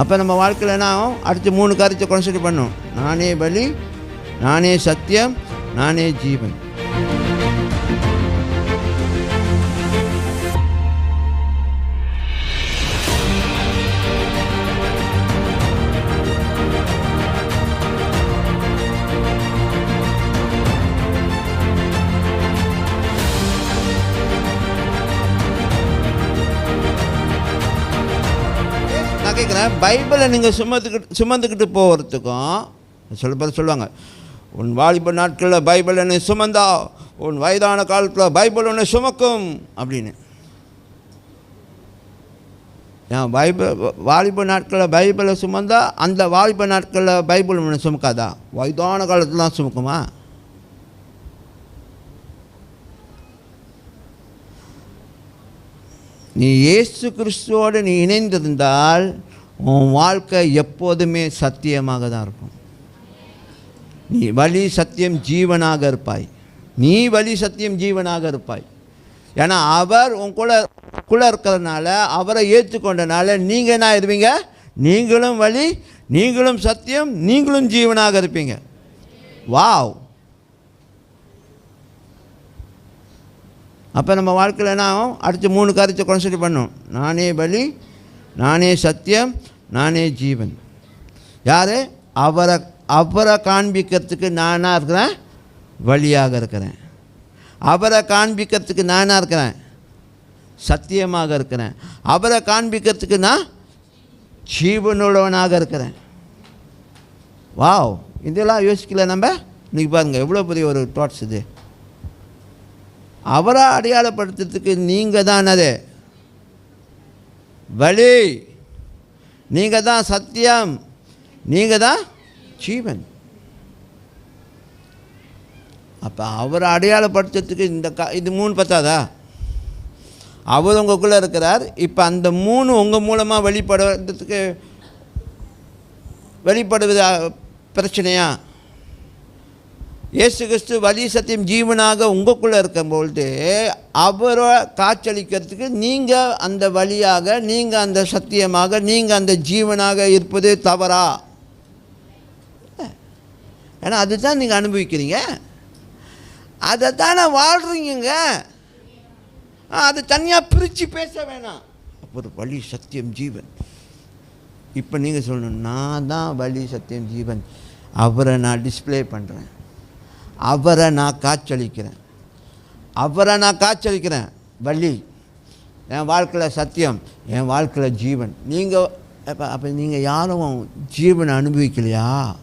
அப்போ நம்ம வாழ்க்கையில் என்ன ஆகும்? அடுத்து மூணு காரியத்தை கான்சன்ட்ரேட் பண்ணும் நானே பலி நானே சத்தியம் நானே ஜீவன். கேட்குறேன் பைபிளை நீங்கள் சுமந்துக்கிட்டு சுமந்துக்கிட்டு போகிறதுக்கும் சொல்ல சொல்லுவாங்க. உன் வாலிப நாட்களில் பைபிள் என்னை சுமந்தா உன் வயதான காலத்தில் பைபிள் உன்னை சுமக்கும் அப்படின்னு. ஏன் பைபிள் வாலிப நாட்களில் பைபிளை சுமந்தா அந்த வாலிப நாட்களில் பைபிள் உன்னை சுமக்காதா? வயதான காலத்தில் தான் சுமக்குமா? நீ இயேசு கிறிஸ்துவோடு நீ இணைந்திருந்தால் உன் வாழ்க்கை எப்போதுமே சத்தியமாக தான் இருக்கும். நீ வழி சத்தியம் ஜீவனாக இருப்பாய். நீ வழி சத்தியம் ஜீவனாக இருப்பாய். ஏன்னா அவர் உன் கூட குள்ள இருக்கிறதுனால அவரை ஏற்றுக்கொண்டனால நீங்கள் என்ன இருவீங்க நீங்களும் வழி நீங்களும் சத்தியம் நீங்களும் ஜீவனாக இருப்பீங்க. வாவ். அப்போ நம்ம வாழ்க்கையில் என்ன ஆகும்? அடுத்து மூணு காரியத்தை கான்சன்ட்ரேட் பண்ணும். நானே பலி நானே சத்தியம் நானே ஜீவன். யார்? அவரை அவரை காண்பிக்கிறதுக்கு நானாக இருக்கிறேன்? வழியாக இருக்கிறேன். அவரை காண்பிக்கிறதுக்கு நானாக இருக்கிறேன்? சத்தியமாக இருக்கிறேன். அவரை காண்பிக்கிறதுக்கு நான் ஜீவனுள்ளவனாக இருக்கிறேன். வாவ் இதெல்லாம் யோசிக்கல நம்ம? இன்றைக்கி பாருங்கள் எவ்வளோ பெரிய ஒரு தாட்ஸ் இது. அவரை அடையாளப்படுத்துறதுக்கு நீங்கள் தான் அது வழி நீங்கள் தான் சத்தியம். நீங்கள் தான் ஜீவன். அப்போ அவரை அடையாளப்படுத்துறதுக்கு இந்த க இது மூணு பத்தாதா? அவர் உங்களுக்குள்ளே இருக்கிறார். இப்போ அந்த மூணு உங்கள் மூலமாக வெளிப்படுறதுக்கு வெளிப்படுவது பிரச்சனையாக இயேசு கிறிஸ்து வழி சத்தியம் ஜீவனாக உங்களுக்குள்ளே இருக்கும்பொழுது அவரை காட்சளிக்கிறதுக்கு நீங்கள் அந்த வழியாக நீங்கள் அந்த சத்தியமாக நீங்கள் அந்த ஜீவனாக இருப்பது தவறா? ஏன்னா அதுதான் நீங்கள் அனுபவிக்கிறீங்க. அதை தானே வாழ்கிறீங்க அது தனியாக பிரித்து பேச வேணாம். ஒரு வழி சத்தியம் ஜீவன். இப்போ நீங்கள் சொல்லணும் நான் தான் வழி சத்தியம் ஜீவன். அவரை நான் டிஸ்ப்ளே பண்ணுறேன் அவரை நான் காய்ச்சலிக்கிறேன் அவரை நான் காய்ச்சலிக்கிறேன் வள்ளி என் வாழ்க்கையில் சத்தியம் என் வாழ்க்கையில் ஜீவன். நீங்கள் அப்போ அப்போ நீங்கள் யாரும் ஜீவனை அனுபவிக்கலையா?